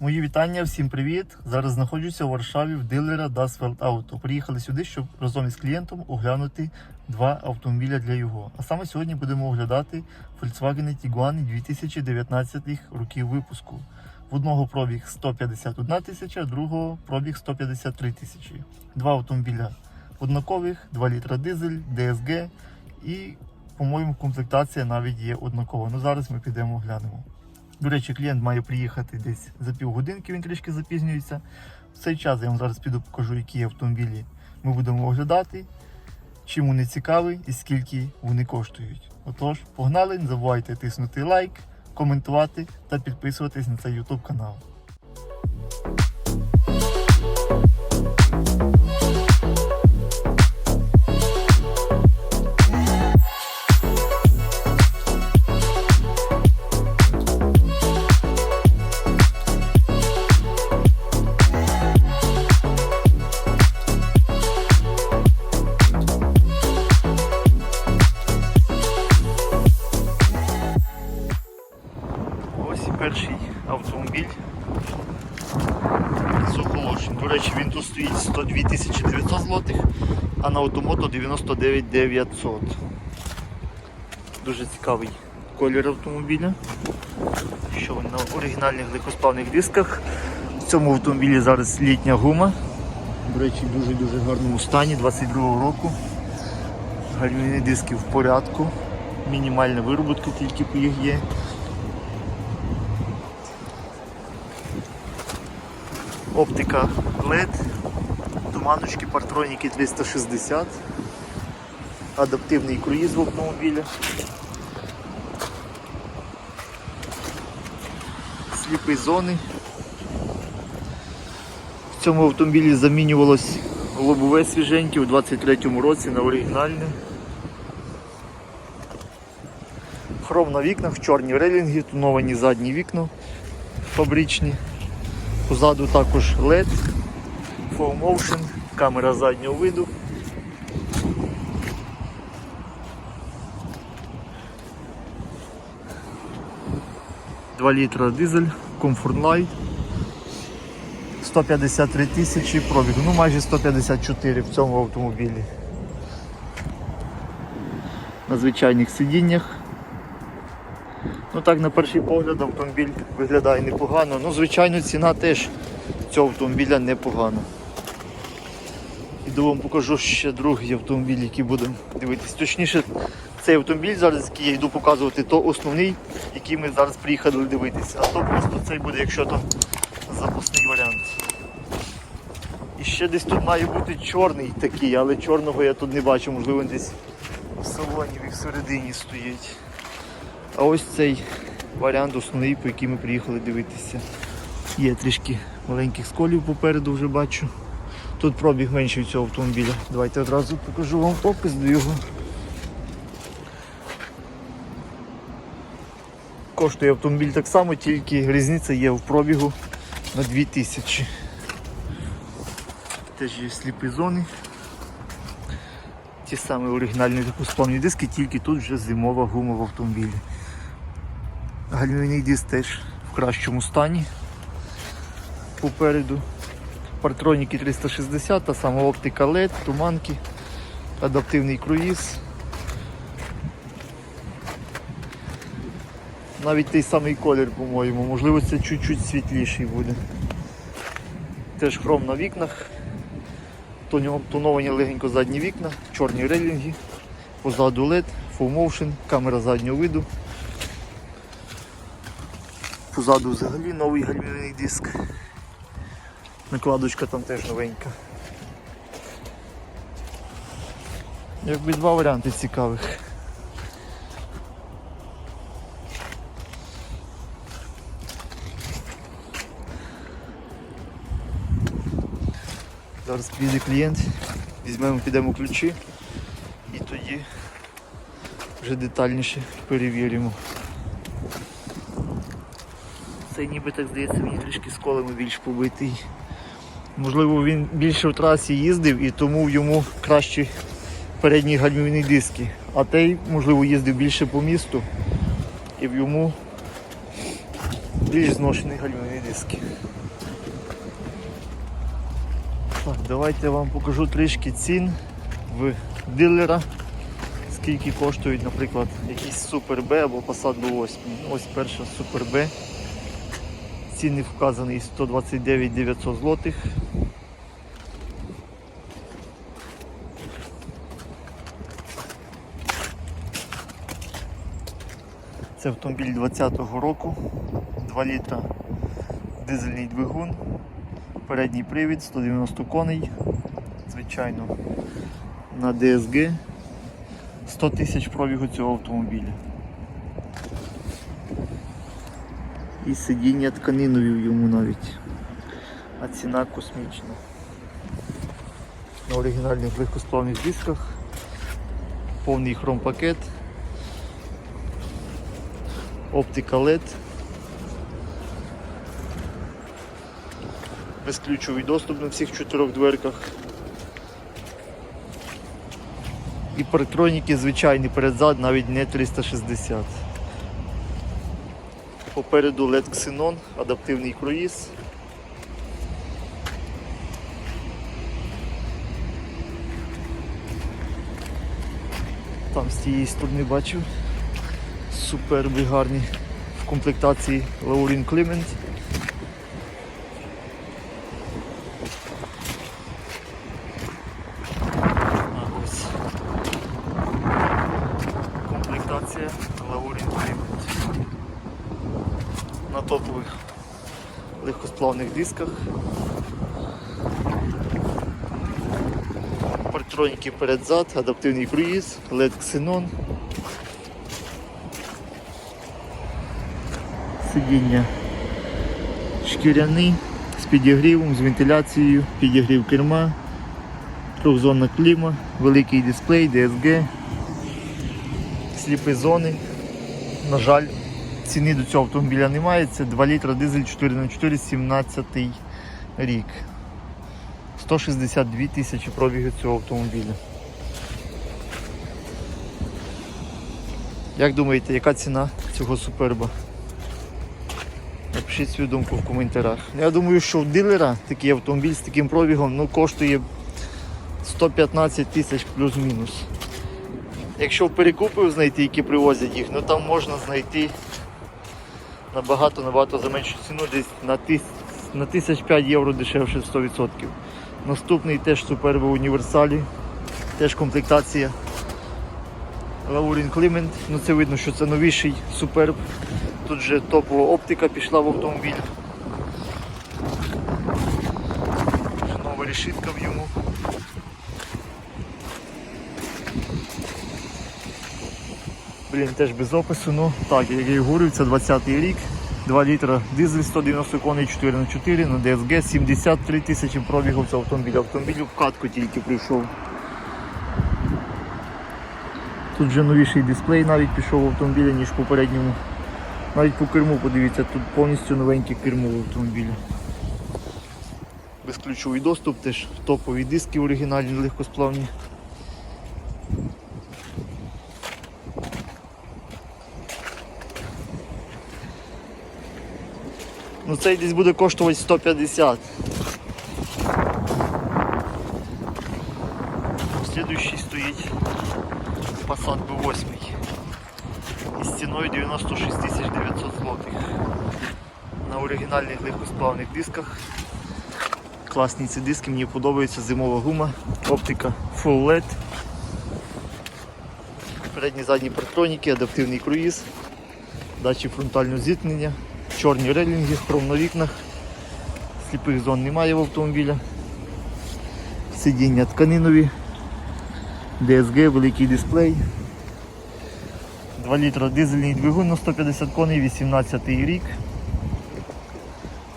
Мої вітання, всім привіт! Зараз знаходжуся у Варшаві в дилера Dasfeld Auto. Приїхали сюди, щоб разом із клієнтом оглянути два автомобіля для його. А саме сьогодні будемо оглядати Volkswagen Tiguan 2019 років випуску. В одного пробіг 151 тисяча, другого пробіг 153 тисячі. Два автомобіля однакових, 2 літра дизель, DSG і, по-моєму, комплектація навіть є однакова. Ну зараз ми підемо оглянемо. До речі, клієнт має приїхати десь за півгодинки, він трішки запізнюється. В цей час я вам зараз піду покажу, які автомобілі ми будемо оглядати, чим вони цікаві і скільки вони коштують. Отож, погнали, не забувайте тиснути лайк, коментувати та підписуватись на цей YouTube канал. 99 900. Дуже цікавий колір автомобіля. Що на оригінальних легкосплавних дисках. В цьому автомобілі зараз літня гума. До речі, в дуже-дуже гарному стані 22-го року. Гальмівні диски в порядку. Мінімальна вироботка тільки по їх є. Оптика LED, туманочки, партроніки 360, адаптивний круїз в автомобілі. Сліпі зони. В цьому автомобілі замінювалось лобове свіженьке у 23-му році на оригінальне. Хром на вікнах, чорні релінги, тоновані задні вікна фабричні. Позаду також LED, Full Motion, камера заднього виду. Два літра дизель, Comfort Light. 153 тисячі пробігу, ну майже 154 в цьому автомобілі. На звичайних сидіннях. Ну так, на перший погляд автомобіль виглядає непогано. Ну, звичайно, ціна теж цього автомобіля непогана. Іду вам покажу ще другий автомобіль, який будемо дивитись. Точніше, цей автомобіль зараз, який я йду показувати, то основний, який ми зараз приїхали дивитися. А то просто цей буде, якщо то запасний варіант. І ще десь тут має бути чорний такий, але чорного я тут не бачу, можливо він десь в салоні і всередині стоїть. А ось цей варіант основний, по який ми приїхали дивитися. Є трішки маленьких сколів попереду вже бачу. Тут пробіг менший цього автомобіля. Давайте одразу покажу вам опис до його. Коштує автомобіль так само, тільки різниця є в пробігу на 2000. Теж є сліпі зони. Ті самі оригінальні легкосплавні диски, тільки тут вже зимова гума в автомобілі. Гальмівний диск теж в кращому стані попереду. Партроніки 360, та сама оптика LED, туманки, адаптивний круїз. Навіть той самий колір, по-моєму, можливо це чуть-чуть світліший буде. Теж хром на вікнах, тоновані легенько задні вікна, чорні рейлінги, позаду LED, full motion, камера заднього виду. Позаду взагалі новий гальмівний диск. Накладочка там теж новенька. Якби два варіанти цікавих. Зараз піде клієнт, візьмемо, підемо ключі і тоді вже детальніше перевіримо. Цей ніби так здається мені трішки з колами більш побитий. Можливо, він більше в трасі їздив і тому йому кращі передні гальмівні диски. А той, можливо, їздив більше по місту і в йому більш зношені гальмівні диски. Так, давайте я вам покажу трішки цін в дилера. Скільки коштують, наприклад, якийсь Super B або Passat B8. Ось перша Super B. Ціни вказані 129 900 злотих. Це автомобіль 20-го року, 2 літра дизельний двигун, передній привід, 190 коней, звичайно, на DSG, 100 тисяч пробігу цього автомобіля. І сидіння тканинові йому навіть. А ціна космічна. На оригінальних легкосплавних дисках, повний хромпакет, оптика LED, безключовий доступ на всіх чотирьох дверках. І парктроніки звичайні передзад, навіть не 360. Попереду LED Xenon, адаптивний круїз. Там з тієї сторони бачив. Суперби гарні в комплектації Laurin Clement. А ось комплектація Laurin Clement на топових легкосплавних дисках. Партроніки перед-зад, адаптивний круїз, LED Xenon. Сидіння шкіряний з підігрівом, з вентиляцією, підігрів керма, трьохзонна кліма, великий дисплей, DSG, сліпі зони. На жаль, ціни до цього автомобіля немає. Це 2 літра дизель 4х4, 17 рік. 162 тисячі пробігів цього автомобіля. Як думаєте, яка ціна цього суперба? Напишіть свою думку в коментарях. Я думаю, що в дилера такий автомобіль з таким пробігом ну, коштує 115 тисяч плюс-мінус. Якщо в перекупів знайти, які привозять їх, ну там можна знайти набагато-набагато за меншу ціну, десь на, тис... на 1005 євро дешевше 100%. Наступний теж в універсалі, теж комплектація Laurin Clement. Ну це видно, що це новіший Superb. Тут же топова оптика пішла в автомобіль. Нова решітка в йому. Блін, теж без опису, ну так, як я і говорив, це 20-й рік, 2 літра дизель 190 коней 4 на 4 на DSG 73 тисячі пробігів цього автомобіля. Автомобіль в катку тільки прийшов. Тут вже новіший дисплей навіть пішов в автомобілі, ніж попередньому. Навіть по керму подивіться, тут повністю новеньке кермо в автомобілі. Безключовий доступ, теж топові диски оригінальні, легкосплавні. Ну цей десь буде коштувати 150. Слідуючий стоїть Passat B8 із ціною 96 900 злотих. На оригінальних легкосплавних дисках. Класні ці диски, мені подобається зимова гума, оптика Full LED. Передні задні партроніки, адаптивний круїз, датчик фронтального зіткнення, чорні релінги, на вікнах, сліпих зон немає в автомобіля, сидіння тканинові, DSG, великий дисплей, 2 літра дизельний двигун на 150 коней, 18 рік,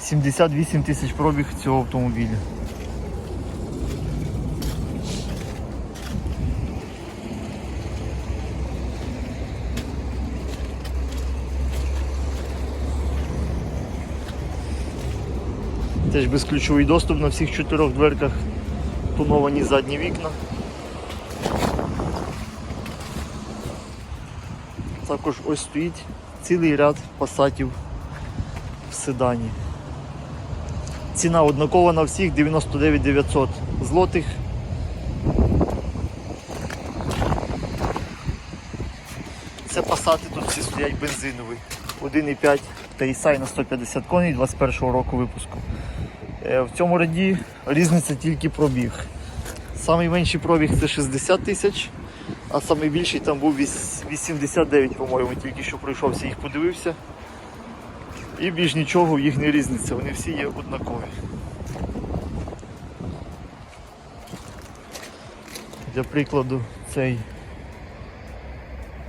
78 тисяч пробіг цього автомобіля. Теж безключовий доступ на всіх чотирьох дверках, тоновані задні вікна. Також ось стоїть цілий ряд пасатів седані. Ціна однакова на всіх 99 900 злотих. Це пасати тут всі стоять бензинові. 1,5 TSI на 150 коней 21 року випуску. Е, В цьому раді різниця тільки пробіг. Самий менший пробіг це 60 тисяч, а самий більший там був 89, по-моєму, тільки що пройшовся, їх подивився. І більш нічого в їх не різниця, вони всі є однакові. Для прикладу, цей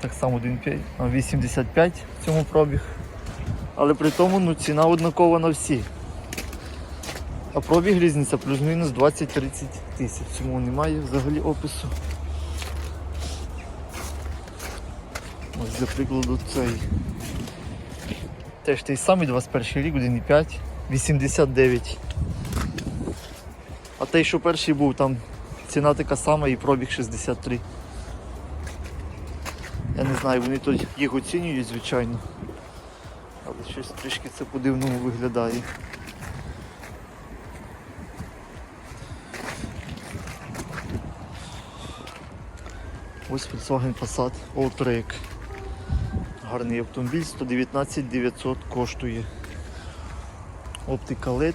так само 1,5, 85 в цьому пробіг. Але при тому ну, ціна однакова на всі. А пробіг різниця плюс-мінус 20-30 тисяч. Цьому немає взагалі опису. Ось для прикладу цей. Теж той самий 21 рік, 1,5, 89. А той, що перший був, там ціна така сама і пробіг 63. Я не знаю, вони тут їх оцінюють, звичайно. Але щось трішки це по-дивному виглядає. Ось Volkswagen Passat Alltrack. Гарний автомобіль, 119 900 коштує. Оптика LED.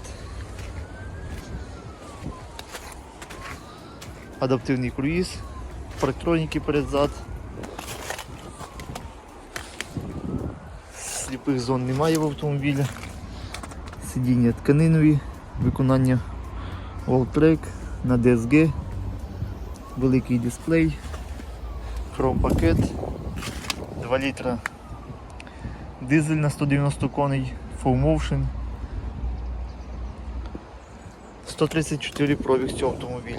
Адаптивний круїз, парктроніки передзад. Сліпих зон немає в автомобілі. Сидіння тканинові, виконання Alltrack на DSG, великий дисплей, хром-пакет, 2 літра дизель на 190 коней, Full Motion. 134 пробіг цього автомобіля.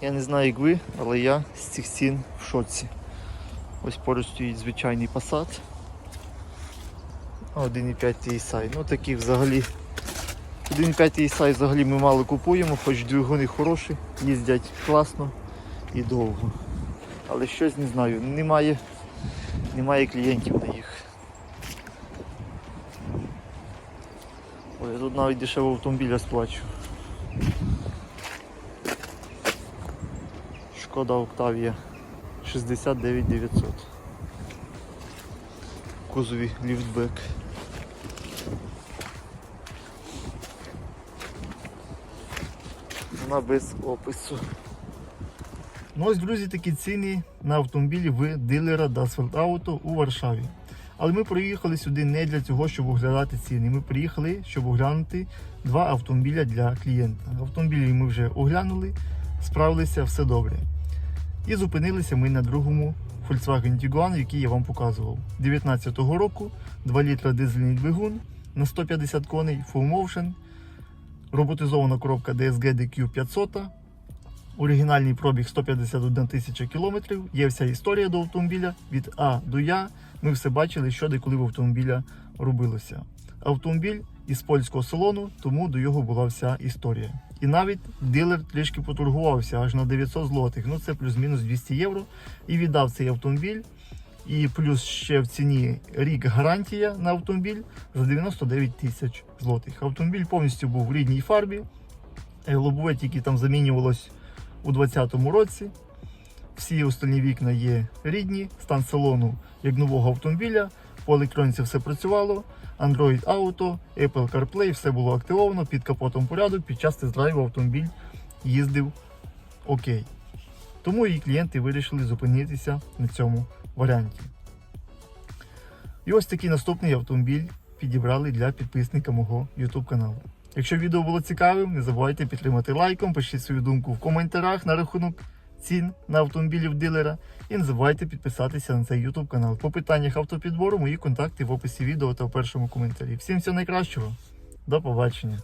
Я не знаю як ви, але я з цих цін в шоці. Ось поруч стоїть звичайний Passat. 1,5 TSI. Ну такі взагалі 1,5 TSI взагалі ми мало купуємо, хоч двигуни хороші, їздять класно і довго. Але щось не знаю, немає, немає клієнтів на їх. Ой, я тут навіть дешевого автомобіля сплачу. Шкода Октавія 69 900. Кузові ліфтбек. Вона без опису. Ну ось, друзі, такі ціни на автомобілі в дилера Dasfeld Auto у Варшаві. Але ми приїхали сюди не для цього, щоб оглядати ціни. Ми приїхали, щоб оглянути два автомобіля для клієнта. Автомобілі ми вже оглянули, справилися, все добре. І зупинилися ми на другому Volkswagen Tiguan, який я вам показував. 19-го року, 2 літра дизельний двигун на 150 коней, Full Motion, роботизована коробка DSG DQ 500, оригінальний пробіг 151 тисяча кілометрів. Є вся історія до автомобіля від А до Я. Ми все бачили, що де коли в автомобіля робилося. Автомобіль із польського салону, тому до його була вся історія. І навіть дилер трішки поторгувався аж на 900 злотих. Ну це плюс-мінус 200 євро. І віддав цей автомобіль. І плюс ще в ціні рік гарантія на автомобіль за 99 тисяч злотих. Автомобіль повністю був в рідній фарбі. Е, Лобове тільки там замінювалось у 2020 році. Всі остальні вікна є рідні, стан салону як нового автомобіля. По електроніці все працювало. Android Auto, Apple CarPlay, все було активовано, під капотом порядок, під час тест-драйву автомобіль їздив окей. Тому і клієнти вирішили зупинитися на цьому варіанті. І ось такий наступний автомобіль підібрали для підписника мого YouTube каналу. Якщо відео було цікавим, не забувайте підтримати лайком, пишіть свою думку в коментарях на рахунок цін на автомобілів дилера. І не забувайте підписатися на цей YouTube канал. По питаннях автопідбору мої контакти в описі відео та в першому коментарі. Всім всього найкращого. До побачення.